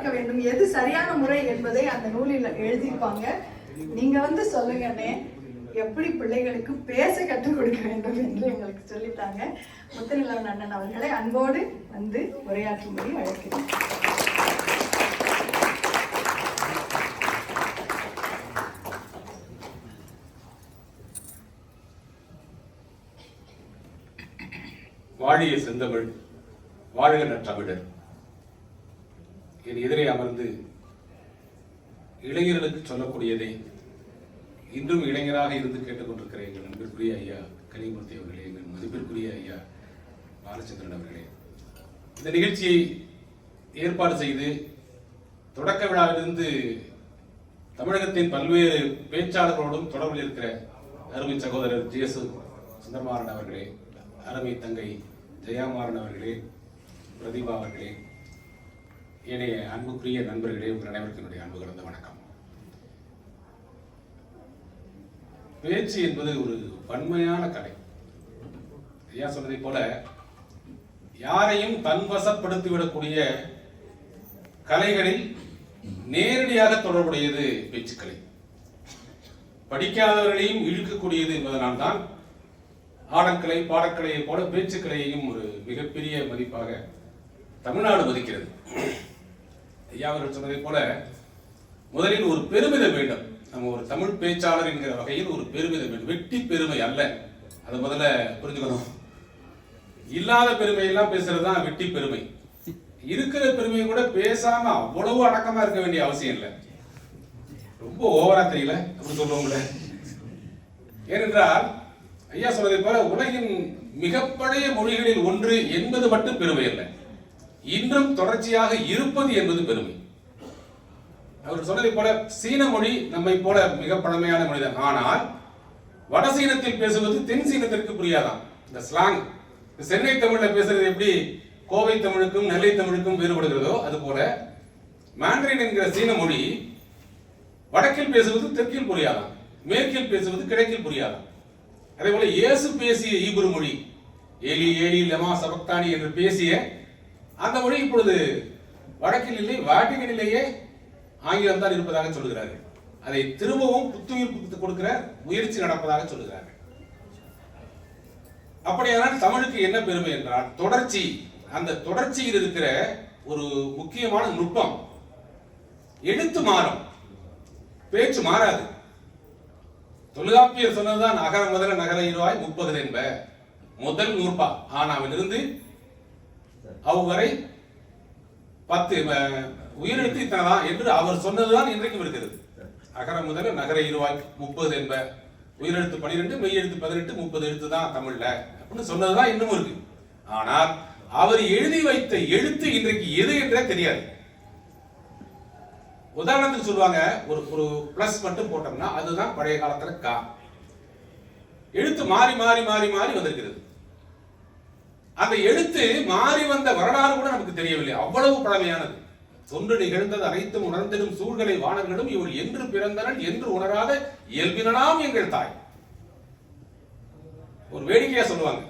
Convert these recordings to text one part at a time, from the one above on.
பார்க்க வேண்டும். எது சரியான முறை என்பதை அந்த நூலில் எழுதியிருப்பாங்க. நீங்க வந்து சொல்லுங்கண்ணே எப்படி பிள்ளைகளுக்கு பேச கற்றுக் கொடுக்க வேண்டும் என்று எங்களுக்கு சொல்லித்தாங்க. முத்துநிலவன் அண்ணன் அவர்களை அன்போடு வந்து உரையாற்றும்படி அழைக்கிறேன் வாழிய செந்தமிழ் வாழ்கிற தமிழர் என் எதிரே அமர்ந்து இளைஞர்களுக்கு சொல்லக்கூடியதை இன்றும் இளைஞராக இருந்து கேட்டுக்கொண்டிருக்கிற எங்கள் நண்பிற்குரிய ஐயா கனிமூர்த்தி அவர்களே எங்கள் மதிப்பிற்குரிய ஐயா பாலச்சந்திரன் அவர்களே. இந்த நிகழ்ச்சியை ஏற்பாடு செய்து தொடக்க விழாவிலிருந்து தமிழகத்தின் பல்வேறு பேச்சாளர்களோடும் தொடர்பில் இருக்கிற அருமை சகோதரர் ஜேசு சுந்தரமாறன் அவர்களே அருமை தங்கை ஜெயாமாறன் அவர்களே பிரதீபா அவர்களே என்னுடைய அன்புக்குரிய நண்பர்களே உங்கள் அனைவருக்கும் என்னுடைய அன்பு கலந்த வணக்கம். பேச்சு என்பது ஒரு வன்மையான கலை ஐயா சொன்னதை போல யாரையும் தன்வசப்படுத்திவிடக்கூடிய கலைகளில் நேரடியாக தொடர்புடையது பேச்சுக்கலை. படிக்காதவர்களையும் இழுக்கக்கூடியது என்பதனால் தான் ஆடக்கலை பாடக்கலையை போல பேச்சுக்கலையையும் ஒரு மிகப்பெரிய மதிப்பாக தமிழ்நாடு மதிக்கிறது. ஐயா அவர்கள் சொன்னதைப் போல முதலில் ஒரு பெருமிதம் வேண்டும். நம்ம ஒரு தமிழ் பேச்சாளர் என்கிற வகையில் ஒரு பெருமிதம் வேண்டும். வெட்டி பெருமை அல்ல. அதை முதல்ல புரிஞ்சுக்கணும். இல்லாத பெருமையெல்லாம் பேசுறது தான் வெட்டி பெருமை. இருக்கிற பெருமையை கூட பேசாம அவ்வளவு அடக்கமா இருக்க வேண்டிய அவசியம் இல்லை. ரொம்ப ஓவரா தெரியல. அப்படி சொல்லுவோம்ல ஏனென்றால் ஐயா சொன்னதை போல உலகின் மிகப்பழைய மொழிகளில் ஒன்று என்பது மட்டும் பெருமை அல்ல. இன்றும் தொடர்ச்சியாக இருப்பது என்பது பெருமை. அவர் சொன்னதை போல சீன மொழி நம்மை போல மிக பழமையான மொழிதான். ஆனால் வட சீனத்தில் பேசுவது தென் சீனத்திற்கு புரியாதான் இந்த ஸ்லாங் சென்னை தமிழ்ல பேசுறது எப்படி? கோவை தமிழுக்கும் நெல்லை தமிழுக்கும் வேறுபடுகிறதோ அது போல மேண்ட்ரின் என்கிற சீன மொழி வடக்கில் பேசுவது தெற்கில் புரியாதான் மேற்கில் பேசுவது கிழக்கில் புரியாதான் அதே போல இயேசு பேசிய ஈபுரு மொழி ஏலி ஏலி லெமா சபக்தானி என்று பேசிய அந்த மொழி இப்பொழுது வடக்கில் இல்லை வாட்டிகனிலேயே ஆங்கிலம் தான் இருப்பதாக சொல்கிறார்கள் அதை திரும்பவும் புத்துயிர் கொடுக்கிற முயற்சி நடப்பதாக சொல்லுகிறார்கள். அப்படியானால் தமிழுக்கு என்ன பெருமை என்றால் தொடர்ச்சி அந்த தொடர்ச்சியில் இருக்கிற ஒரு முக்கியமான நுட்பம். எழுத்து மாறும் பேச்சு மாறாது. தொல்காப்பியர் சொன்னதுதான் நகர முதல நகர இருவாய் முப்பது என்ப முதல் நூற்பா ஆனாவிலிருந்து அவ்வரை பத்து அஹ், உயிரெழுத்து இத்தனைதான் என்று அவர் சொன்னதுதான் இன்றைக்கும் இருக்கிறது அகர முதல நகர இருவாய் முப்பது என்ப உயிரெழுத்து பனிரெண்டு மெய்யெழுத்து பதினெட்டு முப்பது எழுத்து தான் தமிழ்ல அப்படின்னு சொன்னதுதான் இன்னும் இருக்கு. ஆனால் அவர் எழுதி வைத்த எழுத்து இன்றைக்கு எது என்றே தெரியாது. உதாரணத்துக்கு சொல்லுவாங்க ஒரு ஒரு பிளஸ் மட்டும் போட்டோம்னா அதுதான் பழைய காலத்துல கா. எழுத்து மாறி மாறி மாறி மாறி வந்திருக்கிறது. அந்த எழுத்து மாறி வந்த வரலாறு கூட நமக்கு தெரியவில்லை. அவ்வளவு பழமையானது. தொன்று நிகழ்ந்தது அனைத்தும் உணர்ந்திடும் சூழ்களை வாணர்களும் இவள் என்று பிறந்தனன் என்று உணராத இயல்பினாம் எங்கள் தாய். ஒரு வேடிக்கையா சொல்லுவாங்க.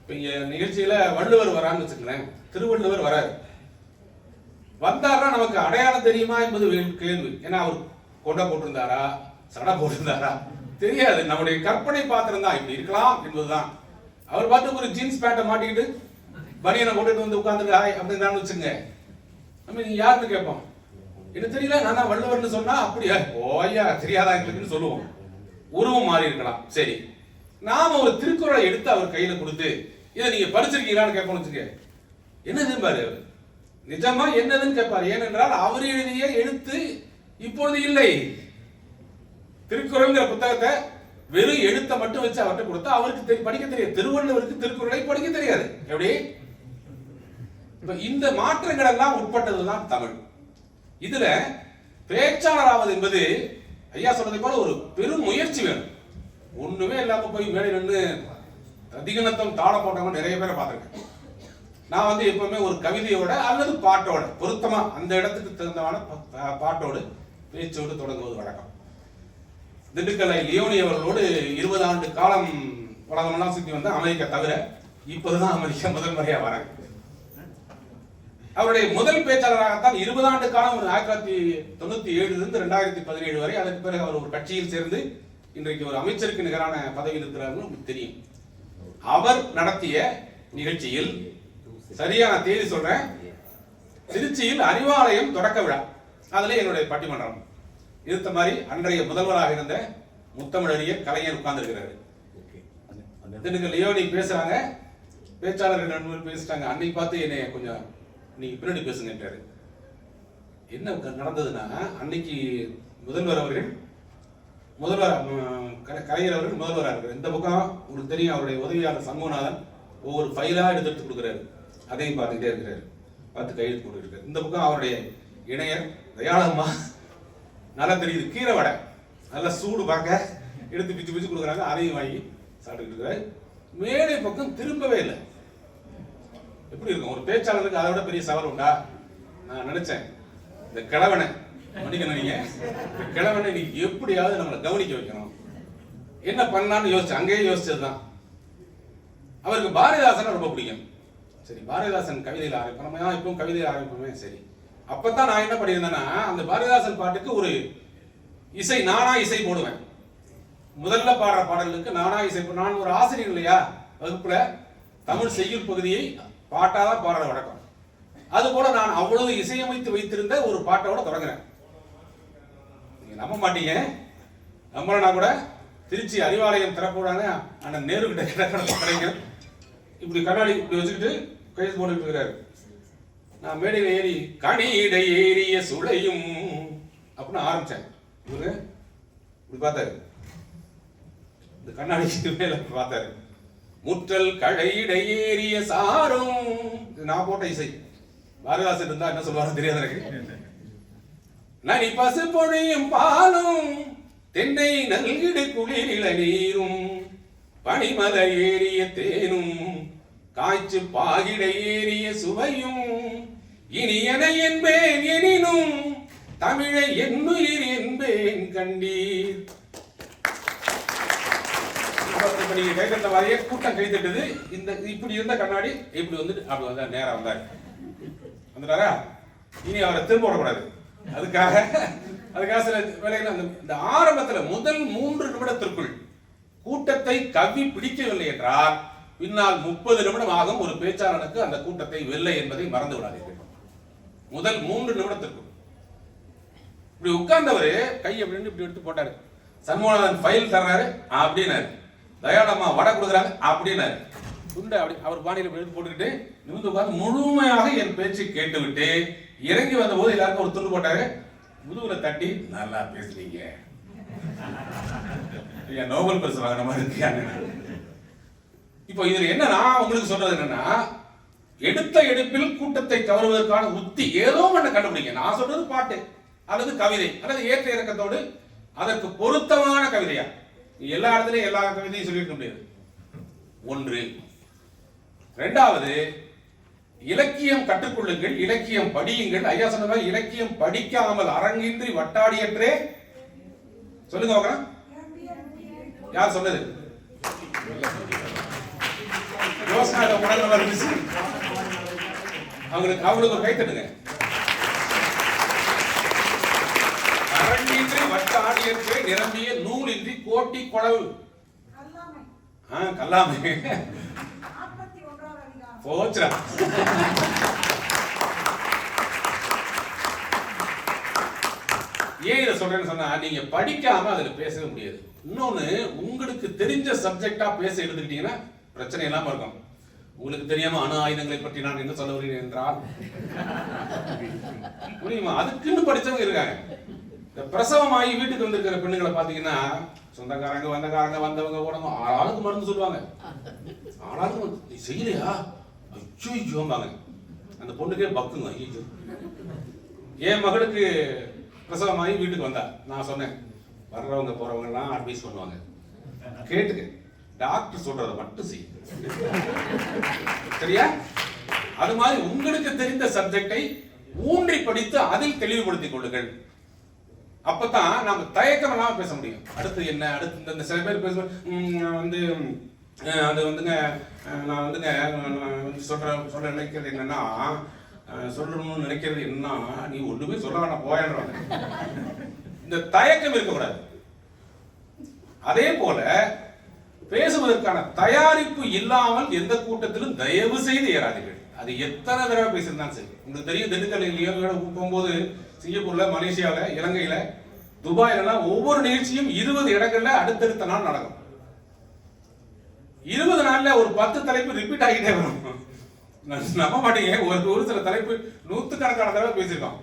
இப்ப இங்க நிகழ்ச்சியில வள்ளுவர் வரான்னு வச்சுக்கிறேன் திருவள்ளுவர் வராரு. வந்தாரா நமக்கு அடையாளம் தெரியுமா என்பது கேள்வி. ஏன்னா அவர் கொண்டை போட்டிருந்தாரா சடை போட்டிருந்தாரா? தெரியாது. நம்முடைய கற்பனை பாத்திரம் தான். இப்படி இருக்கலாம் என்பதுதான். அவர் பார்த்து ஒரு ஜீன்ஸ் பேண்ட்டை மாட்டிக்கிட்டு பனியனை போட்டுட்டு வந்து உட்காந்து ஹாய் அப்படின்னு வச்சுங்க நம்ம நீங்க யாருன்னு கேட்போம். எனக்கு தெரியல? நான் தான் வள்ளுவர்னு சொன்னா? அப்படியா? ஓய்யா தெரியாதா எங்களுக்குன்னு சொல்லுவோம். உருவம் மாறி இருக்கலாம். சரி. நாம ஒரு திருக்குறளை எடுத்து அவர் கையில கொடுத்து இதை நீங்க படிச்சிருக்கீங்களான்னு கேட்போம்னு வச்சுக்க என்னது பாரு அவர்? நிஜமா என்னதுன்னு கேட்பாரு. ஏனென்றால் அவர் எழுதிய எழுத்து இப்பொழுது இல்லை. திருக்குறள்ங்கிற புத்தகத்தை வெறும் எழுத்தை மட்டும் வச்சு அவர்கிட்ட கொடுத்தா அவருக்கு தெரி- படிக்க தெரியாது. திருவள்ளுவருக்கு திருக்குறளை படிக்க தெரியாது. எப்படி? இந்த மாற்றங்கள் எல்லாம் உட்பட்டதுதான் தமிழ். இதுல பேச்சாளர் ஆவது என்பது ஐயா சொல்றதை போல ஒரு பெரும் முயற்சி வேணும். ஒண்ணுமே இல்லாம போய் மேலே நின்று அதிகனத்தம் தாள போட்டவங்க நிறைய பேரை பார்த்துருக்கேன். நான் வந்து எப்பவுமே ஒரு கவிதையோட அல்லது பாட்டோட பொருத்தமா அந்த இடத்துக்கு தகுந்தமான பாட்டோடு பேச்சோடு தொடங்குவது வழக்கம். திண்டுக்கலை லியோனி அவர்களோடு இருபது ஆண்டு காலம் உலகமெல்லாம் சுற்றி வந்த அமெரிக்கா தவிர இப்போதுதான் அமெரிக்கா முதல் முறையாக வராங்க. அவருடைய முதல் பேச்சாளராகத்தான் இருபது ஆண்டு காலம் ஒரு ஆயிரத்தி தொள்ளாயிரத்தி தொண்ணூத்தி ஏழுல இருந்து ரெண்டாயிரத்தி பதினேழு வரை அதற்கு பிறகு அவர் ஒரு கட்சியில் சேர்ந்து இன்றைக்கு ஒரு அமைச்சருக்கு நிகரான பதவியில் இருக்கிறாருன்னு உங்களுக்கு தெரியும். அவர் நடத்திய நிகழ்ச்சியில் சரியான தேதி சொல்றேன். திருச்சியில் அறிவாலயம் தொடக்க விழா. அதுல என்னுடைய பட்டிமன்றம். இருந்த மாதிரி அன்றைய முதல்வராக இருந்த முத்தமிழறிஞர் கலைஞர் உட்கார்ந்திருக்கிறாரு. திண்டுக்கல் லியோனி பேசுறாங்க. பேச்சாளர்கள் ரெண்டு பேர் பேசிட்டாங்க. அன்னைக்கு பார்த்து என்னை கொஞ்சம் நீங்க பின்னாடி பேசுங்கன்றாரு. என்ன நடந்ததுன்னா அன்னைக்கு முதல்வர் அவர்கள் முதல்வர் கலைஞர் அவர்கள் முதல்வராக இருக்கிறார் இந்த பக்கம் உங்களுக்கு தெரியும் அவருடைய உதவியாளர் சண்முகநாதன் ஒவ்வொரு ஃபைலா எடுத்து எடுத்து கொடுக்குறாரு. அதையும் பார்த்துக்கிட்டே இருக்கிறாரு. பார்த்து கையெழுத்து போட்டு இருக்காரு. இந்த பக்கம் அவருடைய இணையர் தயாளம்மா நல்லா தெரியுது. கீரை வடை. நல்லா சூடு பார்க்க. எடுத்து பிச்சு பிச்சு கொடுக்குறாங்க. அதையும் வாங்கி சாப்பிட்டுக்கிட்டு இருக்கிறாரு. மேடை பக்கம் திரும்பவே இல்லை. எப்படி இருக்கும்? ஒரு பேச்சாளருக்கு அதை விட பெரிய சவால் உண்டா? நான் நினைச்சேன். இந்த கிழவனை மன்னிக்கணும் நீங்க. இந்த கிழவனை நீ எப்படியாவது நம்மளை கவனிக்க வைக்கணும். என்ன பண்ணலாம்னு யோசிச்சு அங்கேயே யோசிச்சதுதான். அவருக்கு பாரதிதாசன் ரொம்ப பிடிக்கும். சரி பாரதிதாசன் கவிதையில் ஆரம்பிப்போம். நம்ம ஏன் இப்பவும் கவிதையில் ஆரம்பிப்போமே சரி. அப்பதான் நான் என்ன பண்ணியிருந்தேன்னா அந்த பாரதிதாசன் பாட்டுக்கு ஒரு இசை நானா இசை போடுவேன். முதல்ல பாடுற பாடல்களுக்கு நானா இசை நான் ஒரு ஆசிரியர் இல்லையா வகுப்புல தமிழ் செய்யுள் பகுதியை பாட்டாதான் பாடுற வழக்கம். அது போல நான் அவ்வளவு இசையமைத்து வைத்திருந்த ஒரு பாட்டோட தொடங்குறேன். நீங்க நம்ப மாட்டீங்க. நம்பலனா கூட திருச்சி அறிவாலயம் திறப்போடானே அண்ணன் நேரு கிட்ட கிட்ட இப்படி கண்ணாடி இப்படி வச்சுக்கிட்டு கைது போட்டுக்கிட்டு இருக்கிறாரு நான் மேடையில் ஏறி கணியிட ஏறிய சுளையும். அப்படின்னு ஆரம்பிச்சேன் இவரு இப்படி பார்த்தாரு. இந்த கண்ணாடி மேல பார்த்தாரு. முற்றல் கழையிட ஏறிய சாரும். இது நான் போட்ட இசை. பாரதிதாசன் இருந்தா என்ன சொல்லுவாரு தெரியாது எனக்கு. நனி பசு பொழியும் பாலும் தென்னை நல்கிடு குளிரில நீரும். பனிமத ஏறிய தேனும் காய்ச்சு பாகிட ஏறிய சுவையும். இனியன என்பேன் எனினும் தமிழை என்னுயிர் என்பேன் கண்டீர். இப்ப நீங்க கைதட்ட மாதிரியே கூட்டம் கைதட்டது இந்த இப்படி இருந்த கண்ணாடி இப்படி வந்துட்டு அப்படி வந்தார் நேராக வந்தார். வந்துட்டாரா? இனி அவரை திரும்ப விடக்கூடாது. அதுக்காக அதுக்காக சில வேலைகள் அந்த இந்த ஆரம்பத்தில் முதல் மூன்று நிமிடத்திற்குள் கூட்டத்தை கவி பிடிக்கவில்லை என்றால் பின்னால் முப்பது நிமிடம் ஆகும். ஒரு பேச்சாளனுக்கு அந்த கூட்டத்தை வெல்லை என்பதை மறந்து விடாதீர்கள். முதல் மூன்று நிமிடத்திற்கும் இப்படி உட்கார்ந்தவர் கை அப்படின்னு இப்படி எடுத்து போட்டாரு. சண்முகநாதன் ஃபைல் தர்றாரு அப்படின்னாரு. தயாளம்மா வடை கொடுக்குறாங்க அப்படின்னாரு. துண்டை அப்படி அவர் பாணியில் எடுத்து போட்டுக்கிட்டு நிமிந்து உட்கார்ந்து முழுமையாக என் பேச்சு கேட்டுவிட்டு இறங்கி வந்த போது எல்லாருக்கும் ஒரு துண்டு போட்டாரு. முதுகுல தட்டி நல்லா பேசுனீங்க. நோபல் பரிசு வாங்கின மாதிரி இருக்கியாங்க இப்போ இதுல என்ன நான் உங்களுக்கு சொல்றது என்னன்னா எடுத்த எடுப்பில் கூட்டத்தை கவருவதற்கான உத்தி ஏதோ ஒன்று கண்டுபிடிங்க. நான் சொல்றது பாட்டு அல்லது கவிதை அல்லது ஏற்ற இறக்கத்தோடு அதற்கு பொருத்தமான கவிதையா? எல்லா இடத்துலையும் எல்லா கவிதையும் சொல்லியிருக்க முடியாது. ஒன்று. ரெண்டாவது இலக்கியம் கற்றுக்கொள்ளுங்கள் இலக்கியம் படியுங்கள். ஐயா சொன்ன இலக்கியம் படிக்காமல் அரங்கின்றி வட்டாடியற்றே சொல்லுங்க பார்க்கலாம் யார் சொன்னது? யோசனா இதை உடனே அவங்களுக்கு அவங்களுக்கு ஒரு கை தட்டுங்க. அரங்கின்றி வட்டாடியற்றே நிரம்பிய நூலின்றி கோட்டி குழவு கல்லாமை. போச்சுடா. ஏன் இதை சொல்றேன்னு சொன்னா நீங்க படிக்காம அதுல பேசவே முடியாது. இன்னொன்னு உங்களுக்கு தெரிஞ்ச சப்ஜெக்டா பேச எடுத்துக்கிட்டீங்கன்னா பிரச்சனை இல்லாம இருக்கும். உங்களுக்கு தெரியாம அணு ஆயுதங்களை பற்றி நான் என்ன சொல்ல வருகிறேன் என்றால் புரியுமா? அதுக்குன்னு படிச்சவங்க இருக்காங்க. இந்த பிரசவம் ஆகி வீட்டுக்கு வந்திருக்கிற பெண்ணுங்களை பாத்தீங்கன்னா சொந்தக்காரங்க வந்தக்காரங்க வந்தவங்க உடம்பு ஆளாளுக்கு மருந்து சொல்லுவாங்க. ஆளாளுக்கு நீ செய்யலையா? அச்சோ ஐயோம்பாங்க அந்த பொண்ணுக்கே பக்குங்க. ஐயோ என் மகளுக்கு பிரசவம் ஆகி வீட்டுக்கு வந்தா. நான் சொன்னேன் வர்றவங்க போறவங்க எல்லாம் அட்வைஸ் பண்ணுவாங்க. கேட்டுக்க. டாக்டர் சொல்றதை மட்டும் செய் சரியா? அது மாதிரி உங்களுக்கு தெரிந்த சப்ஜெக்டை ஊன்றி படித்து அதில் தெளிவுபடுத்திக் கொள்ளுங்கள். அப்பதான் நாம தயக்கம் இல்லாம பேச முடியும். அடுத்து என்ன? அடுத்து இந்த- சில பேர் பேச வந்து அது வந்துங்க நான் வந்துங்க நான் சொல்ற சொல்ற நினைக்கிறது என்னன்னா சொல்லணும்னு நினைக்கிறது என்னன்னா நீ ஒண்ணுமே சொல்ல வேண்டாம் போயிடுறாங்க இந்த தயக்கம் இருக்கக்கூடாது. அதே போல பேசுவதற்கான தயாரிப்பு இல்லாமல் எந்த கூட்டத்திலும் தயவு செய்து ஏறாதீர்கள். அது எத்தனை தடவை பேசியிருந்தாலும் சரி. உங்களுக்கு தெரியும் திண்டுக்கல் இல்லையோ போகும்போது சிங்கப்பூர்ல மலேசியால இலங்கையில துபாயிலலாம் ஒவ்வொரு நிகழ்ச்சியும் இருபது இடங்கள்ல அடுத்தடுத்த நாள் நடக்கும். இருபது நாள்ல ஒரு பத்து தலைப்பு ரிப்பீட் ஆகிட்டே வரும். நம்ப மாட்டீங்க. ஒரு ஒரு சில தலைப்பு நூத்துக்கணக்கான தடவை பேசியிருக்கோம்.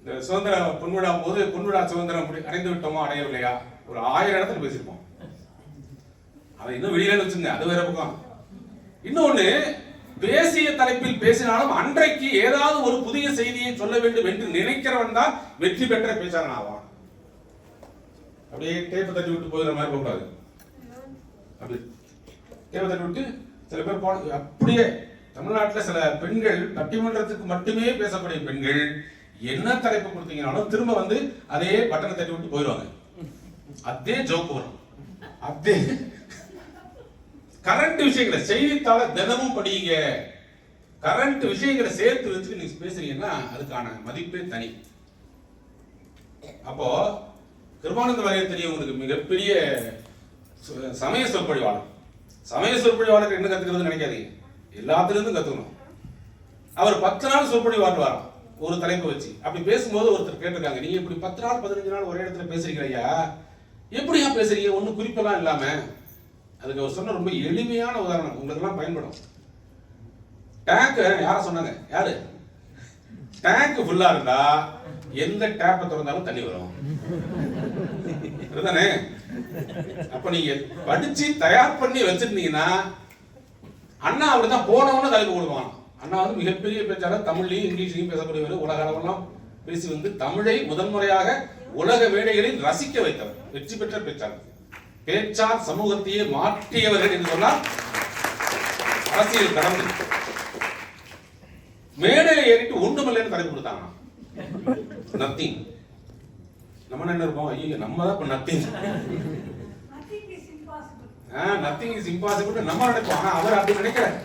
இந்த சுதந்திர பொன்விழா போது பொன்விழா சுதந்திரம் அடைந்து விட்டோமா அடையவில்லையா? ஒரு ஆயிரம் இடத்துல பேசியிருப்போம். அதை இன்னும் வெளியில வச்சுங்க அது வேற பக்கம். இன்னொன்னு பேசிய தலைப்பில் பேசினாலும் அன்றைக்கு ஏதாவது ஒரு புதிய செய்தியை சொல்ல வேண்டும் என்று நினைக்கிறவன் தான் வெற்றி பெற்ற பேச்சாளன் ஆவான். அப்படியே டேப்பை தட்டி விட்டு போயிடுற மாதிரி போகக்கூடாது. அப்படி. டேப்பை தட்டி விட்டு சில பேர் போன அப்படியே தமிழ்நாட்டில் சில பெண்கள் பட்டிமன்றத்துக்கு மட்டுமே பேசக்கூடிய பெண்கள் என்ன தலைப்பு கொடுத்தீங்கனாலும் திரும்ப வந்து அதே பட்டனை தட்டி விட்டு போயிடுவாங்க. அதே ஜோக் வரும் அதே கரண்ட் விஷயங்களை செய்தித்தாளை தினமும் படியுங்க கரண்ட் விஷயங்களை சேர்த்து வச்சுட்டு நீங்க பேசுறீங்கன்னா அதுக்கான மதிப்பே தனி. அப்போ கிருபானந்த வாரியத்திலேயே உங்களுக்கு மிகப்பெரிய சு- சமய சொற்பொழிவாளர். சமய சொற்பொழிவாளர் என்ன கத்துக்கிறதுன்னு நினைக்காதீங்க. எல்லாத்துலேருந்தும் கத்துக்கணும். அவர் பத்து நாள் சொற்பொழிவாற்றுவாராம் ஒரு தலைப்பு வச்சு. அப்படி பேசும்போது ஒருத்தர் கேட்டிருக்காங்க நீங்க இப்படி பத்து நாள் பதினஞ்சு நாள் ஒரே இடத்துல பேசுறீங்க ஐயா. எப்படியா பேசுறீங்க? ஒன்றும் குறிப்பெல்லாம் இல்லாம. அதுக்கு அவர் சொன்ன ரொம்ப எளிமையான உதாரணம். உங்களுக்கெல்லாம் பயன்படும். டேங்க் யார சொன்னாங்க? யாரு? டேங்க் ஃபுல்லா இருந்தா எந்த டேப்பை திறந்தாலும் தண்ணி வரும். இதுதானே அப்ப நீங்க படிச்சு தயார் பண்ணி வச்சிருந்தீங்கன்னா அண்ணா அப்படிதான் போனவன தலைப்பு கொடுப்பான் அண்ணா வந்து மிகப்பெரிய பேச்சாளர். தமிழ்லையும் இங்கிலீஷ்லையும் பேசக்கூடியவர். உலக அளவெல்லாம் பேசி வந்து தமிழை முதன்முறையாக உலக மேடைகளில் ரசிக்க வைத்தவர். வெற்றி பெற்ற பேச்சாளர். பேச்சார் சமூகத்தையே மாற்றியவர்கள் என்று சொன்னால் அரசியல் கடமை மேடையில ஏறிட்டு ஒண்ணுமில்லைன்னு தலைப்பு கொடுத்தாங்க நத்திங் நம்ம என்ன இருப்போம்? ஐயோ நம்ம தான் இப்ப நத்திங். நத்திங் இஸ் இம்பாசிபிள் நம்ம நினைப்போம். ஆனா அவர் அப்படி நினைக்கிறார்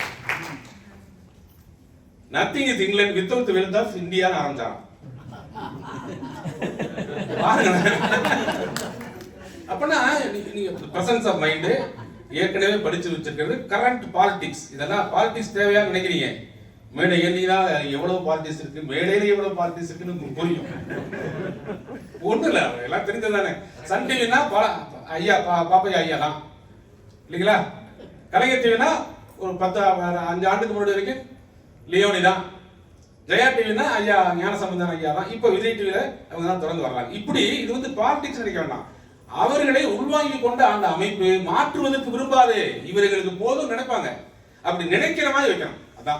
nothing is England without wealth of இந்தியான்னு ஆரம்பிச்சான் பாருங்களேன். அப்பனா நீங்க பிரசன்ஸ் ஆஃப் மைண்டு ஏற்கனவே படிச்சு வச்சிருக்கிறது கரண்ட் பாலிடிக்ஸ் இதெல்லாம் பாலிடிக்ஸ் தேவையா நினைக்கிறீங்க. மேடை எண்ணினா எவ்வளவு பாலிடிக்ஸ் இருக்கு மேடையில எவ்வளவு பாலிடிக்ஸ் இருக்குன்னு உங்களுக்கு புரியும். ஒண்ணு இல்ல எல்லாம் தெரிஞ்சதுதானே. சன் டிவினா ஐயா பா- பாப்பையா ஐயா தான் இல்லைங்களா? கலைஞர் டிவினா ஒரு பத்து அஞ்சு ஆண்டுக்கு முன்னாடி வரைக்கும் லியோனி தான் ஜெயா டிவினா ஐயா ஞான ஞானசம்பந்தன் ஐயா தான் இப்போ விஜய் டிவியில அவங்க தான் தொடர்ந்து வரலாம் இப்படி இது வந்து பாலிடிக்ஸ் நினைக்க வேண்டாம். அவர்களை உள்வாங்கி கொண்ட அந்த அமைப்பு மாற்றுவதற்கு விரும்பாது. இவர்களுக்கு போதும் நினைப்பாங்க. அப்படி நினைக்கிற மாதிரி வைக்கணும். அதான்.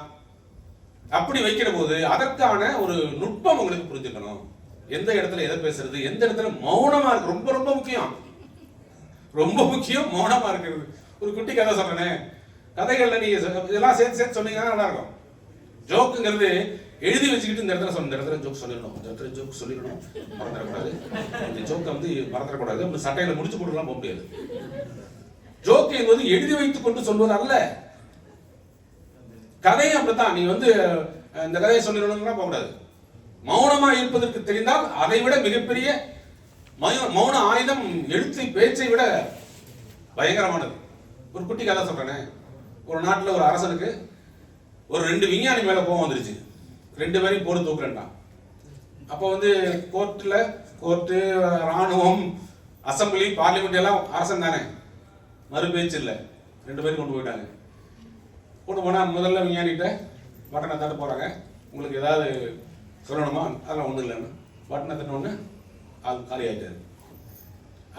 அப்படி வைக்கிற போது அதற்கான ஒரு நுட்பம் உங்களுக்கு புரிஞ்சுக்கணும். எந்த இடத்துல எதை பேசுறது எந்த இடத்துல மௌனமா இருக்கு. ரொம்ப ரொம்ப முக்கியம். ரொம்ப முக்கியம் மௌனமா இருக்கிறது. ஒரு குட்டி கதை சொல்றேன். கதைகள்ல நீங்க இதெல்லாம் சேர்த்து சேர்த்து சொன்னீங்கன்னா நல்லா இருக்கும். ஜோக்குங்கிறது எழுதி வச்சுக்கிட்டு இந்த இடத்துல சொன்ன இந்த இடத்துல ஜோக் சொல்லிடணும். இந்த இடத்துல ஜோக் சொல்லிடணும். மறந்துடக்கூடாது. இந்த ஜோக்கை வந்து மறந்துடக்கூடாது. நம்ம சட்டையில முடிச்சு போட்டுலாம் போக முடியாது. ஜோக் என்பது எழுதி வைத்துக் கொண்டு சொல்வது அல்ல. கதையும் அப்படித்தான். நீ வந்து இந்த கதையை சொல்லிடணும்னா போகக்கூடாது மௌனமா இருப்பதற்கு தெரிந்தால் அதை விட மிகப்பெரிய மௌன ஆயுதம் எழுத்து பேச்சை விட பயங்கரமானது. ஒரு குட்டி கதை சொல்றேனே. ஒரு நாட்டில் ஒரு அரசனுக்கு ஒரு ரெண்டு விஞ்ஞானி மேல கோவம் வந்துருச்சு. ரெண்டு பேரையும் போட்டு தூக்குறேன்டான் அப்போ வந்து கோர்ட்டில் கோர்ட்டு ராணுவம் அசம்பிளி பார்லிமெண்ட் எல்லாம் அரசன் தானே. மறுபேச்சு இல்லை. ரெண்டு பேரும் கொண்டு போயிட்டாங்க. கொண்டு போனால் முதல்ல விஞ்ஞானிகிட்ட பட்டனை தட்ட போகிறாங்க உங்களுக்கு ஏதாவது சொல்லணுமா? அதெல்லாம் ஒன்றும் இல்லைன்னு. பட்டனை தட்டினோடனே அது காலி ஆயிட்டாரு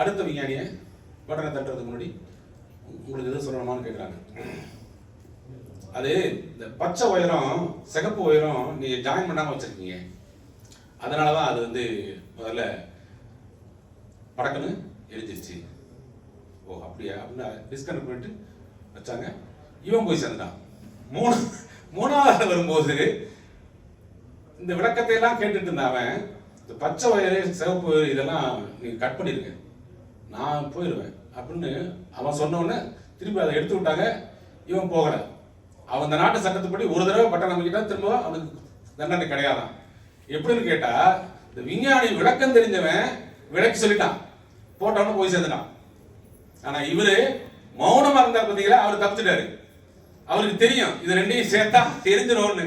அடுத்த விஞ்ஞானியை பட்டனை தட்டுறதுக்கு முன்னாடி உங்களுக்கு எதுவும் சொல்லணுமான்னு கேட்குறாங்க அது இந்த பச்சை உயரம் சிகப்பு உயரம் நீங்க ஜாயின் பண்ணாம வச்சிருக்கீங்க. அதனால தான் அது வந்து முதல்ல படக்குன்னு எழுதிருச்சு ஓ அப்படியா? அப்படின்னு டிஸ்கனெக்ட் பண்ணிட்டு வச்சாங்க. இவன் போய் சேர்ந்தான் மூணு மூணாவது வரும்போது இந்த விளக்கத்தை எல்லாம் கேட்டுட்டு இருந்த அவன் இந்த பச்சை வயிறு சிவப்பு வயறு இதெல்லாம் நீங்க கட் பண்ணிருங்க நான் போயிடுவேன் அப்படின்னு அவன் சொன்ன உடனே திருப்பி அதை எடுத்து விட்டாங்க. இவன் போகிறேன் அவன் அந்த நாட்டு சட்டத்துப்படி ஒரு தடவை பட்டம் நம்பிக்கிட்டா திரும்ப அவனுக்கு தண்டனை கிடையாதான் எப்படின்னு கேட்டா இந்த விஞ்ஞானி விளக்கம் தெரிஞ்சவன் விளக்கி சொல்லிட்டான். போட்டவனு போய் சேர்ந்துட்டான். ஆனா இவரு மௌனமா இருந்தார் பார்த்தீங்களா அவர் தப்பிச்சிட்டாரு. அவருக்கு தெரியும் இது ரெண்டையும் சேர்த்தா தெரிஞ்சிடும்னு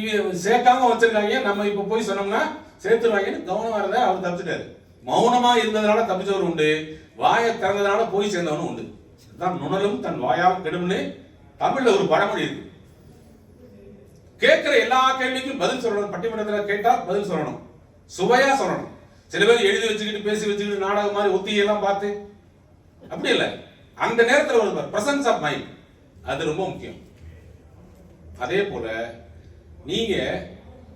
இவ சேர்க்காம வச்சிருக்காங்க நம்ம இப்ப போய் சொன்னோம்னா சேர்த்துருவாங்கன்னு கவனமா இருந்தா அவர் தப்பிச்சிட்டாரு. மௌனமா இருந்ததுனால தப்பிச்சவர் உண்டு வாயை திறந்ததுனால போய் சேர்ந்தவனும் உண்டு. தான் நுணலும் தன் வாயால் கெடும்னு தமிழ்ல ஒரு பழமொழி இருக்கு. கேட்கிற எல்லா கேள்விக்கும் பதில் சொல்லணும். பட்டிமன்றத்தில் கேட்டா பதில் சொல்லணும். சுவையா சொல்லணும். சில பேர் எழுதி வச்சுக்கிட்டு பேசி வச்சுக்கிட்டு நாடகம் மாதிரி ஒத்திகை எல்லாம் பார்த்து. அப்படி இல்லை. அந்த நேரத்தில் ஒரு பிரசன்ஸ் ஆஃப் மைண்ட் அது ரொம்ப முக்கியம். அதே போல நீங்க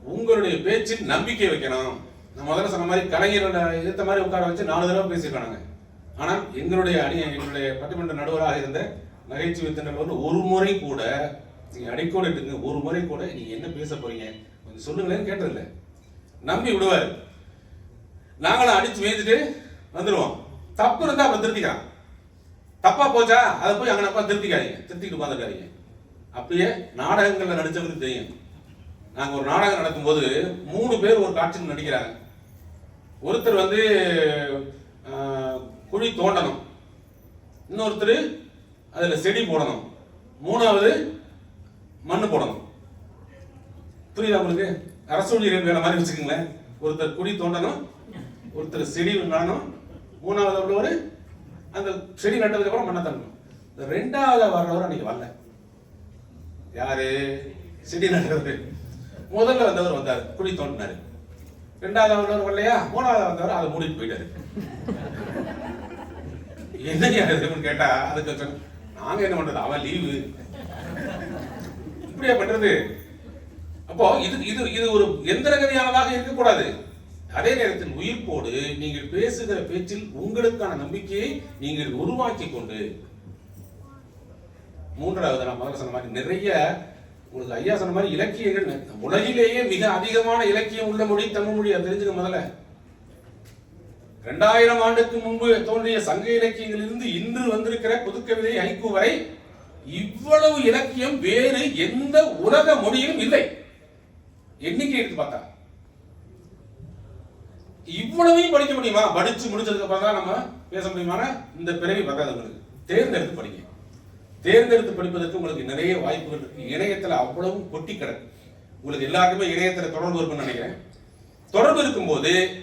உங்களுடைய பேச்சில் நம்பிக்கை வைக்கணும். நான் முதல்ல சொன்ன மாதிரி கலைஞரோட ஏத்த மாதிரி உட்கார வச்சு நாலு தடவை பேசியிருக்கானுங்க. ஆனால் எங்களுடைய அணி எங்களுடைய பட்டிமன்ற நடுவராக இருந்த நகைச்சுவை திண்டல் ஒரு முறை கூட நீங்க அடிக்கோடு எடுத்துங்க ஒரு முறை கூட நீங்க என்ன பேச போறீங்க? கொஞ்சம் சொல்லுங்களேன்னு கேட்டதில்லை. நம்பி விடுவாரு. நாங்களும் அடிச்சு மேய்ஞ்சிட்டு வந்துடுவோம் தப்பு இருந்தா அப்ப திருத்திக்கலாம். தப்பா போச்சா அதை போய் அங்கே அப்பா திருத்திக்காதீங்க. திருத்திக்கிட்டு உட்காந்துருக்காதீங்க அப்படியே நாடகங்கள்ல நடிச்சவங்களுக்கு தெரியும். நாங்க ஒரு நாடகம் நடக்கும்போது மூணு பேர் ஒரு காட்சியில் நடிக்கிறாங்க. ஒருத்தர் வந்து குழி தோண்டணும். இன்னொருத்தர் அதில் செடி போடணும். மூணாவது மண் போடணும். புரியுதா உங்களுக்கு? அரசு ஊழியர்கள் வேலை மாதிரி வச்சுக்கோங்களேன். ஒருத்தர் குழி தோண்டணும் ஒருத்தர் செடி நடணும் மூணாவது உள்ளவர் அந்த செடி நட்டதுக்கப்புறம் மண்ணை தள்ளணும். இந்த ரெண்டாவது வர்றவர் அன்னைக்கு வரல. யாரு? செடி நட்டுறது முதல்ல வந்தவர் வந்தார். குழி தோண்டினாரு. ரெண்டாவது வந்தவர் வரலையா? மூணாவது வந்தவர் அதை மூடிட்டு போயிட்டாரு. என்னங்க கேட்டா அதுக்கு நாங்க என்ன பண்றது? அவன் லீவு இப்படியா பண்றது? அப்போ இது இது இது ஒரு எந்திரகதியானதாக இருக்கக்கூடாது. அதே நேரத்தில் உயிர்ப்போடு நீங்கள் பேசுகிற பேச்சில் உங்களுக்கான நம்பிக்கையை நீங்கள் உருவாக்கி கொண்டு மூன்றாவது நான் முதல்ல சொன்ன மாதிரி நிறைய உங்களுக்கு ஐயா சொன்ன மாதிரி இலக்கியங்கள் உலகிலேயே மிக அதிகமான இலக்கியம் உள்ள மொழி தமிழ் மொழி அது தெரிஞ்சுக்க முதல்ல. இரண்டாயிரம் ஆண்டுக்கு முன்பு தோன்றிய சங்க இலக்கியங்களிலிருந்து இன்று வந்திருக்கிற புதுக்கவிதை ஐக்கு வரை இவ்வளவு இலக்கியம் வேறு எந்த உலக மொழியிலும் இல்லை. எண்ணிக்கை எடுத்து பார்த்தா. இவ்வளவையும் படிக்க முடியுமா? படிச்சு முடிச்சதுக்கு அப்புறம் தான் நம்ம பேச முடியுமான இந்த பிறவி பத்தாது உங்களுக்கு. தேர்ந்தெடுத்து படிங்க. தேர்ந்தெடுத்து படிப்பதற்கு உங்களுக்கு நிறைய வாய்ப்புகள் இருக்கு. இணையத்துல அவ்வளவும் கொட்டி கிடக்கு. உங்களுக்கு எல்லாருக்குமே இணையத்துல தொடர்பு இருக்குன்னு நினைக்கிறேன். தொடர்பு இருக்கும்போது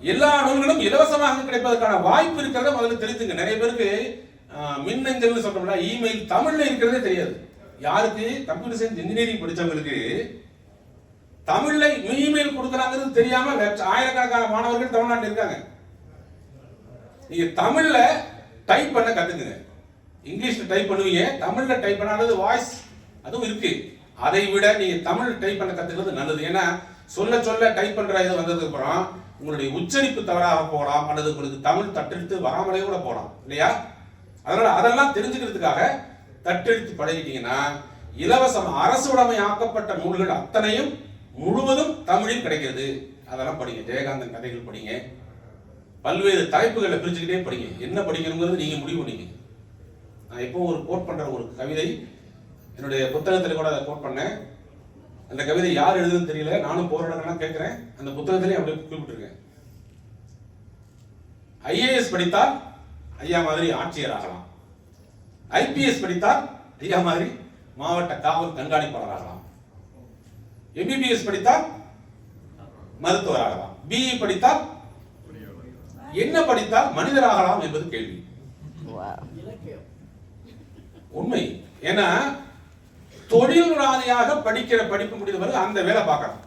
எல்லா நூல்களும் இலவசமாக கிடைப்பதற்கான வாய்ப்பு இருக்கிறத முதல்ல தெரிஞ்சுங்க. நிறைய பேருக்கு மின்னஞ்சல்னு சொல்றோம்ல இமெயில் தமிழ்ல இருக்கிறதே தெரியாது. யாருக்கு? கம்ப்யூட்டர் சயின்ஸ் இன்ஜினியரிங் படித்தவங்களுக்கு தமிழ்ல இமெயில் கொடுக்குறாங்கிறது தெரியாம ஆயிரக்கணக்கான மாணவர்கள் தமிழ்நாட்டில் இருக்காங்க. நீங்க தமிழ்ல டைப் பண்ண கத்துக்குங்க. இங்கிலீஷ்ல டைப் பண்ணுவீங்க தமிழ்ல டைப் பண்ணாதது வாய்ஸ் அதுவும் இருக்கு. அதை விட நீங்க தமிழ் டைப் பண்ண கத்துக்கிறது நல்லது. ஏன்னா சொல்ல சொல்ல டைப் பண்ற இது வந்ததுக்கு அப்புறம் உங்களுடைய உச்சரிப்பு தவறாக போகலாம் அல்லது உங்களுக்கு தமிழ் தட்டெழுத்து வராமலே கூட போகலாம். இல்லையா? அதனால அதெல்லாம் தெரிஞ்சுக்கிறதுக்காக தட்டெழுத்து பழகிட்டீங்கன்னா இலவசம் அரசு உடைமை ஆக்கப்பட்ட நூல்கள் அத்தனையும் முழுவதும் தமிழில் கிடைக்கிறது. அதெல்லாம் படிங்க. ஜெயகாந்தன் கதைகள் படிங்க. பல்வேறு தலைப்புகளை பிரிச்சுக்கிட்டே படிங்க. என்ன படிக்கணுங்கிறது நீங்க முடிவு பண்ணீங்க. நான் எப்போ ஒரு கோட் பண்ற ஒரு கவிதை என்னுடைய புத்தகத்தில் கூட அதை கோட் பண்ணேன். அந்த கவிதை யார் எழுதுன்னு தெரியல. நானும் போராடலாம் கேட்கிறேன். அந்த புத்தகத்திலையும் அப்படியே குறிப்பிட்டிருக்கேன். ஐஏஎஸ் படித்தால் ஐயா மாதிரி ஆட்சியர் ஆகலாம். ஐபிஎஸ் படித்தால் ஐயா மாதிரி மாவட்ட காவல் கண்காணிப்பாளர் ஆகலாம். எம்பிபிஎஸ் படித்தால் மருத்துவர் ஆகலாம். பிஇ படித்தால் என்ன படித்தால் மனிதராகலாம் என்பது கேள்வி. உண்மை. ஏன்னா தொழில் ராதியாக படிக்கிற படிப்பு முடிந்த பிறகு அந்த வேலை பார்க்கணும்.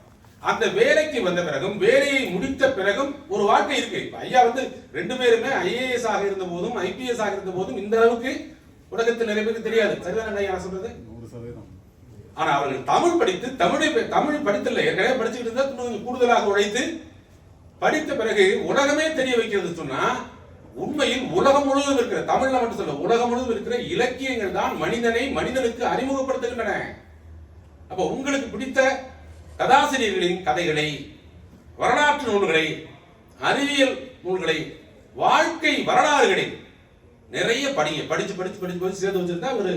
அந்த வேலைக்கு வந்த பிறகும் வேலையை முடித்த பிறகும் ஒரு வாழ்க்கை இருக்கு. இப்ப ஐயா வந்து ரெண்டு பேருமே ஐஏஎஸ் ஆக இருந்த போதும் ஐபிஎஸ் ஆக இருந்த போதும் இந்த அளவுக்கு உலகத்தில் நிறைய பேருக்கு தெரியாது. சரிதானே ஐயா சொல்றது? ஆனா அவர்கள் தமிழ் படித்து தமிழை தமிழ் படித்தில்லை. ஏற்கனவே படிச்சுக்கிட்டு இருந்தா கொஞ்சம் கூடுதலாக உழைத்து படித்த பிறகு உலகமே தெரிய வைக்கிறது சொன்னா உண்மையில் உலகம் முழுவதும் இருக்கிற தமிழ்ல மட்டும் சொல்ல உலகம் முழுவதும் இருக்கிற இலக்கியங்கள் தான் மனிதனை மனிதனுக்கு அறிமுகப்படுத்துகின்றன அப்ப உங்களுக்கு பிடித்த கதாசிரியர்களின் கதைகளை வரலாற்று நூல்களை அறிவியல் நூல்களை வாழ்க்கை வரலாறுகளை நிறைய படிங்க படிச்சு படிச்சு படிச்சு படிச்சு சேர்த்து வச்சிருந்தா ஒரு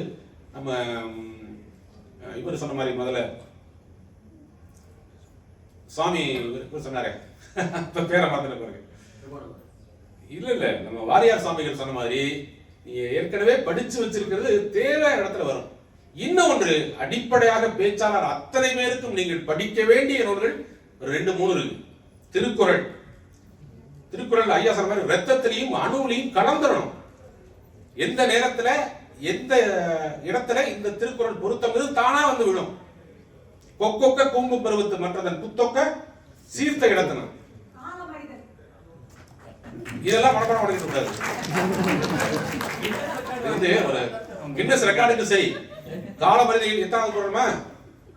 நம்ம இவர் சொன்ன மாதிரி முதல்ல சுவாமி இவர் சொன்னாரே. இப்ப பேரை மாத்தின பாருங்க. இல்ல இல்ல. நம்ம வாரியார் சாமிகள் சொன்ன மாதிரி நீங்க ஏற்கனவே படிச்சு வச்சிருக்கிறது தேவையான இடத்துல வரும். இன்னும் ஒன்று அடிப்படையாக பேச்சாளர் அத்தனை பேருக்கும் நீங்கள் படிக்க வேண்டிய நூல்கள் ரெண்டு மூணு இருக்கு. திருக்குறள். திருக்குறள் ஐயா சொன்ன மாதிரி ரத்தத்திலையும் அணுவிலையும் கலந்துடணும் எந்த நேரத்துல எந்த இடத்துல இந்த திருக்குறள் பொருத்தம் இது தானா வந்து விடும் கொக்கொக்க கூம்பு பருவத்து மற்றதன் புத்தொக்க சீர்த்த இடத்தினர். இதெல்லாம் மனப்பாடம் பண்ணிக்க கூடாது. இது வந்து ஒரு கின்னஸ் ரெக்கார்டுக்கு சரி காலமரிதையில் எத்தனாவது குரல்மா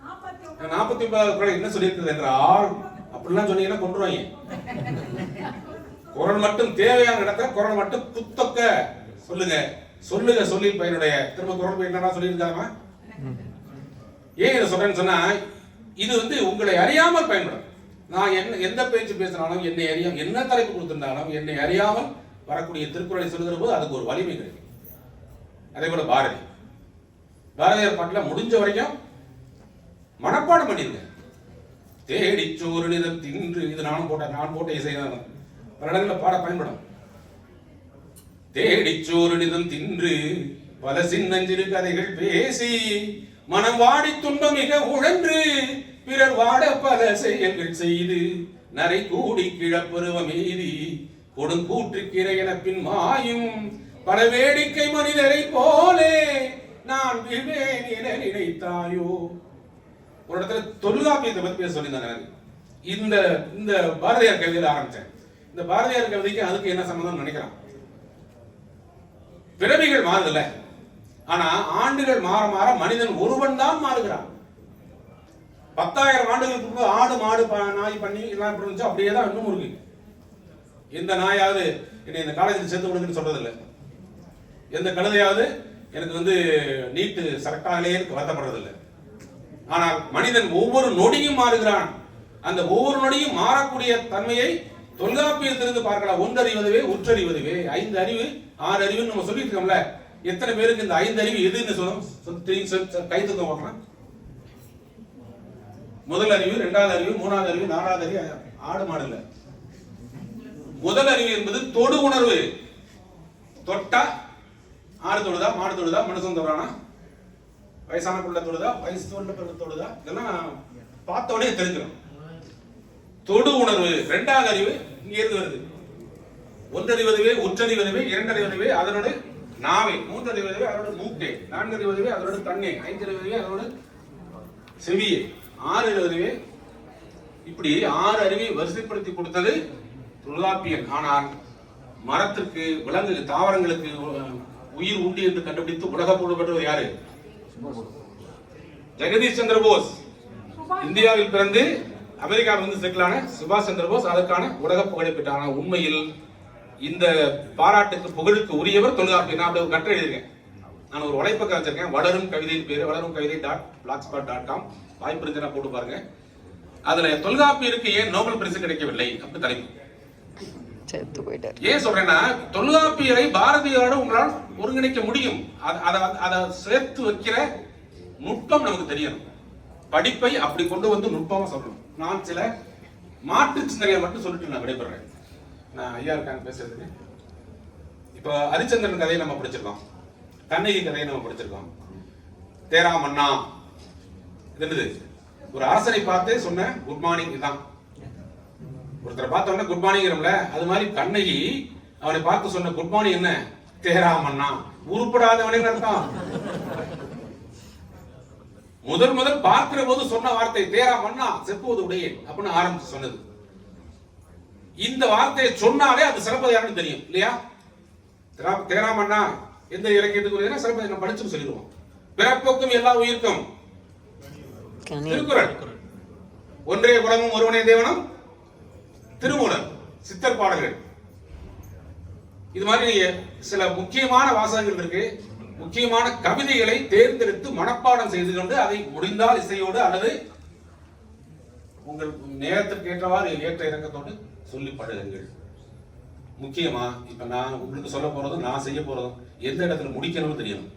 நாற்பத்தி ஒன்பது நாற்பத்தி ஒன்பதாவது குரல் என்ன சொல்லியிருக்கிறது என்றால் அப்படிலாம் சொன்னீங்கன்னா கொண்டுருவாங்க குரல் மட்டும் தேவையான இடத்துல குரல் மட்டும் புத்தொக்க சொல்லுங்க. சொல்லுங்க சொல்லி பையனுடைய திரும்ப குரல் பையன் என்னடா சொல்லியிருக்காமா ஏன் இதை சொல்றேன்னு சொன்னா இது வந்து உங்களை அறியாமல் பயன்படும். நான் என்ன எந்த பேச்சு பேசினாலும் என்னை அறியாம என்ன தலைப்பு கொடுத்திருந்தாலும் என்னை அறியாமல் வரக்கூடிய திருக்குறளை சொல்லுகிற போது அதுக்கு ஒரு வலிமை கிடைக்கும். அதே போல பாரதி. பாரதியார் பாட்டில் முடிஞ்ச வரைக்கும் மனப்பாடம் பண்ணிருங்க. தேடி சோறு நிதம் தின்று இது நானும் போட்ட நான் போட்ட இசை தான் பல இடங்களில் பாட பயன்படும். தேடி சோறு நிதம் தின்று பல சின்னஞ்சிறு கதைகள் பேசி மனம் வாடி துன்பம் மிக உழன்று பிறர் வாட பல செயல்கள் செய்து நரை கூடி கிழப்பருவ மீதி கொடுங்கூற்று கிரையன பின் மாயும் பல வேடிக்கை மனிதரை போலே நான் விழுவேன் என நினைத்தாயோ. ஒரு இடத்துல தொல்காப்பியத்தை பத்தி பேச சொல்லியிருந்தாங்க. இந்த இந்த பாரதியார் கவிதையில ஆரம்பிச்சேன். இந்த பாரதியார் கவிதைக்கு அதுக்கு என்ன சம்பந்தம் நினைக்கிறான் பிறவிகள் மாறுதல ஆனா ஆண்டுகள் மாற மாற மனிதன் ஒருவன் தான் மாறுகிறான். பத்தாயிரம் ஆண்டுகளுக்கு முன்பு ஆடு மாடு ப- நாய் பண்ணி எல்லாம் இப்படி இருந்துச்சு அப்படியே தான் இன்னும் இருக்கு. எந்த நாயாவது என்னை இந்த காலேஜில் சேர்த்து விடுங்கன்னு சொல்றதில்லை. எந்த கழுதையாவது எனக்கு வந்து நீட்டு சரக்காகலே எனக்கு வருத்தப்படுறதில்லை ஆனால் மனிதன் ஒவ்வொரு நொடியும் மாறுகிறான். அந்த ஒவ்வொரு நொடியும் மாறக்கூடிய தன்மையை தொல்காப்பியத்திலிருந்து பார்க்கலாம். ஒன்றறிவதுவே உற்றறிவதுவே ஐந்து அறிவு ஆறு அறிவுன்னு நம்ம சொல்லிட்டு இருக்கோம்ல. எத்தனை பேருக்கு இந்த ஐந்து அறிவு எதுன்னு சொல்லும் தெரியும் கை தூக்கம் பார்க்கலாம் முதல் அறிவு இரண்டாவது அறிவு மூணாவது அறிவு நாலாவது அறிவு ஆடு மாடு முதல் அறிவு என்பது தொடு உணர்வு. தொட்டா ஆடு தொடுதா மாடு தொடுதா மனுஷன் தொடுறானா? வயசான பிள்ளை தொடுதா வயசு உள்ள பிள்ளை தொடுதா? இதெல்லாம் பார்த்த உடனே தெரிஞ்சிடும் தொடு உணர்வு. இரண்டாவது அறிவு இங்கே இருந்து வருது. ஒன்றறிவதுவே உற்றறிவதுவே இரண்டறிவதுவே அதனோடு நாவை. மூன்றறிவதுவே அதனோட மூக்கே. நான்கறிவதுவே அதனோட கண்ணே ஐந்தறிவதுவே அதனோட செவியே. ஆறு அறிவதுவே இப்படி ஆறு அறிவை வரிசைப்படுத்தி கொடுத்தது தொல்காப்பியன் ஆனால் மரத்திற்கு விலங்கு தாவரங்களுக்கு உ- உயிர் உண்டு என்று கண்டுபிடித்து உலக புகழ்பெற்றவர் யாரு? ஜெகதீஷ் சந்திர போஸ். இந்தியாவில் பிறந்து அமெரிக்காவில் வந்து செட்டில் சுபாஷ் சந்திர போஸ். அதற்கான உலக புகழை பெற்றார். உண்மையில் இந்த பாராட்டுக்கு புகழுக்கு உரியவர் தொல்காப்பியன் நான் அப்படி ஒரு எழுதியிருக்கேன். நான் ஒரு உழைப்பக்கம் வச்சிருக்கேன் வளரும் கவிதையின் பேரு வளரும் கவிதை dot blogspot dot com வாய்ப்பு இருந்துச்சுன்னா போட்டு பாருங்க. அதுல தொல்காப்பியருக்கு ஏன் நோபல் பரிசு கிடைக்கவில்லை? அப்படி தலைப்பு. போயிட்டார். ஏன் சொல்றேன்னா தொல்காப்பியரை பாரதியோட உங்களால் ஒருங்கிணைக்க முடியும். அத- அத வந்து- அத சேர்த்து வைக்கிற நுட்பம் நமக்கு தெரியணும். படிப்பை அப்படி கொண்டு வந்து நுட்பமா சொல்லணும். நான் சில மாற்று சிந்தனையை மட்டும் சொல்லிட்டு நான் விடைபெறேன் நான் ஐயா இருக்காங்க பேசுறதுக்கு. இப்போ ஹரிச்சந்திரன் கதையை நம்ம படிச்சிருக்கோம். கண்ணகி கதையை நம்ம படிச்சிருக்கோம். தேரா மன்னா என்னது? ஒரு அரசனை பார்த்து சொன்ன குட் மார்னிங் இதான். ஒருத்தரை பார்த்த உடனே குட் மார்னிங்கிறோம்ல அது மாதிரி கண்ணகி அவனை பார்த்து சொன்ன குட் மார்னிங் என்ன? தேரா மன்னா உருப்படாதவனே அர்த்தம். முதல் முதல் பார்க்கிற போது சொன்ன வார்த்தை தேரா மன்னா செப்புவது உடையேன் அப்படின்னு ஆரம்பிச்சு சொன்னது. இந்த வார்த்தையை சொன்னாலே அது சிறப்பது யாருன்னு தெரியும் இல்லையா? தேரா- தேரா மன்னா எந்த இலக்கியத்துக்கு சிறப்பதை நம்ம படிச்சு சொல்லிடுவோம். பிறப்புக்கும் எல்லா உயிர்க்கும் திருக்குறள். ஒன்றே குலமும் ஒருவனே தேவனும். திருமூலர் சித்தர் பாடல்கள். இது மாதிரி சில முக்கியமான வாசகங்கள் இருக்கு. முக்கியமான கவிதைகளை தேர்ந்தெடுத்து மனப்பாடம் செய்து கொண்டு அதை முடிந்தால் இசையோடு அல்லது உங்கள் நேரத்திற்கு ஏற்றவாறு ஏற்ற இறக்கத்தோடு சொல்லி பழகுங்கள் முக்கியமா இப்ப நான் உங்களுக்கு சொல்ல போறதும் நான் செய்ய போறதும் எந்த இடத்துல முடிக்கணும்னு தெரியணும்.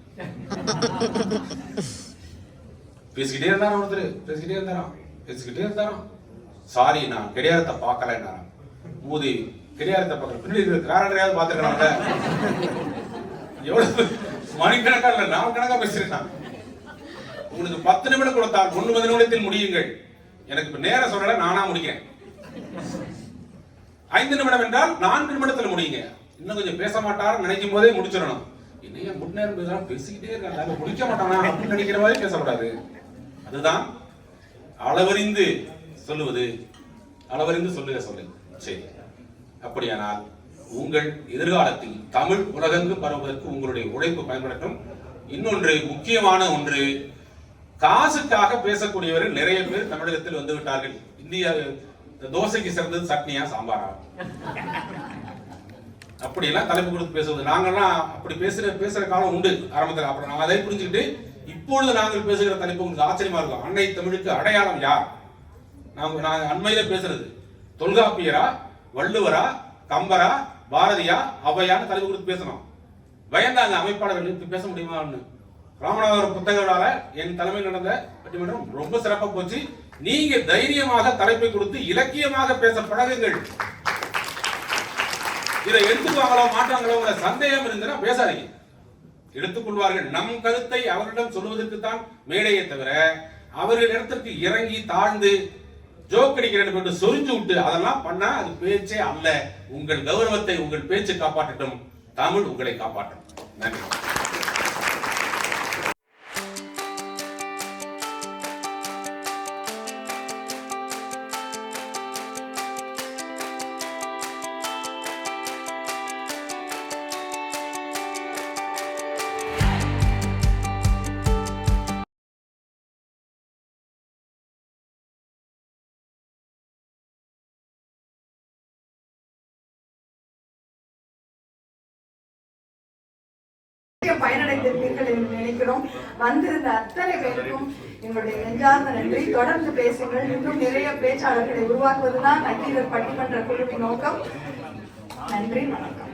பேசிக்கிட்டே இருந்தாரா ஒருத்தர் பேசிக்கிட்டே இருந்தாரா பேசிக்கிட்டே இருந்தாரா சாரி நான் கிடையாரத்தை பார்க்கலன்னாராம் மூதி கிடையாதத்தை பார்க்கல. பின்னாடி இருக்கிற காரடையாவது பார்த்துருக்கலாம்ல. எவ்வளவு மணிக்கணக்கா இல்ல நாள் கணக்கா பேசிருக்கான் உங்களுக்கு பத்து நிமிடம் கொடுத்தால் ஒன்பது நிமிடத்தில் முடியுங்கள். எனக்கு இப்ப நேரம் சொல்லல நானா முடிக்கிறேன். ஐந்து நிமிடம் என்றால் நான்கு நிமிடத்தில் முடியுங்க. இன்னும் கொஞ்சம் பேச மாட்டார் நினைக்கும் போதே முடிச்சிடணும். என்னையா முன்னேறும் பேசுறான் பேசிக்கிட்டே இருக்காங்க. முடிக்க மாட்டானா அப்படின்னு நினைக்கிற மாதிரி பேசக்கூடாது. அதுதான் அளவறிந்து சொல்லுவது. அளவறிந்து சொல்லுக சொல்லு சரி. அப்படியானால் உங்கள் எதிர்காலத்தில் தமிழ் உலகங்கு பரவுவதற்கு உங்களுடைய உழைப்பு பயன்படட்டும். இன்னொன்று முக்கியமான ஒன்று காசுக்காக பேசக்கூடியவர்கள் நிறைய பேர் தமிழகத்தில் வந்துவிட்டார்கள் இந்தியாவில் இந்தியா இந்த தோசைக்கு சிறந்தது சட்னியா சாம்பாரா? அப்படியெல்லாம் தலைப்பு கொடுத்து பேசுவது நாங்கள்லாம் அப்படி பேசுற பேசுற காலம் உண்டு ஆரம்பத்தில். அப்புறம் நாங்கள் அதை புரிஞ்சுக்கிட்டு இப்பொழுது நாங்கள் பேசுகிற தலைப்பு உங்களுக்கு ஆச்சரியமா இருக்கும். அன்னை தமிழுக்கு அடையாளம் யார்? நாங்கள் நாங்கள் அண்மையில பேசுறது. தொல்காப்பியரா வள்ளுவரா கம்பரா பாரதியா அவையான தலைப்பு கொடுத்து பேசணும். பயந்தாங்க அமைப்பாளர்கள் பேச முடியுமான்னு. ராமநாதபுரம் புத்தக என் தலைமையில் நடந்த பட்டிமன்றம் ரொம்ப சிறப்பாக போச்சு. நீங்க தைரியமாக தலைப்பை கொடுத்து இலக்கியமாக பேச பழகுங்கள். இதை எடுத்துக்குவாங்களோ மாட்டாங்களோ உங்க சந்தேகம் இருந்ததுன்னா பேசாதீங்க. எடுத்துக்கொள்வார்கள். நம் கருத்தை அவர்களிடம் சொல்வதற்கு தான் மேடையை தவிர அவர்கள் இடத்திற்கு இறங்கி தாழ்ந்து ஜோக் அடிக்கிறேன் என்று சொரிஞ்சு விட்டு அதெல்லாம் பண்ணா அது பேச்சே அல்ல. உங்கள் கௌரவத்தை உங்கள் பேச்சு காப்பாற்றட்டும். தமிழ் உங்களை காப்பாற்றும் நன்றி. எங்களுடைய நெஞ்சார்ந்த நன்றி. தொடர்ந்து பேசுங்கள். இன்னும் நிறைய பேச்சாளர்களை உருவாக்குவதுதான் நக்கீரர் பட்டிமன்ற குழுவின் நோக்கம். நன்றி வணக்கம்.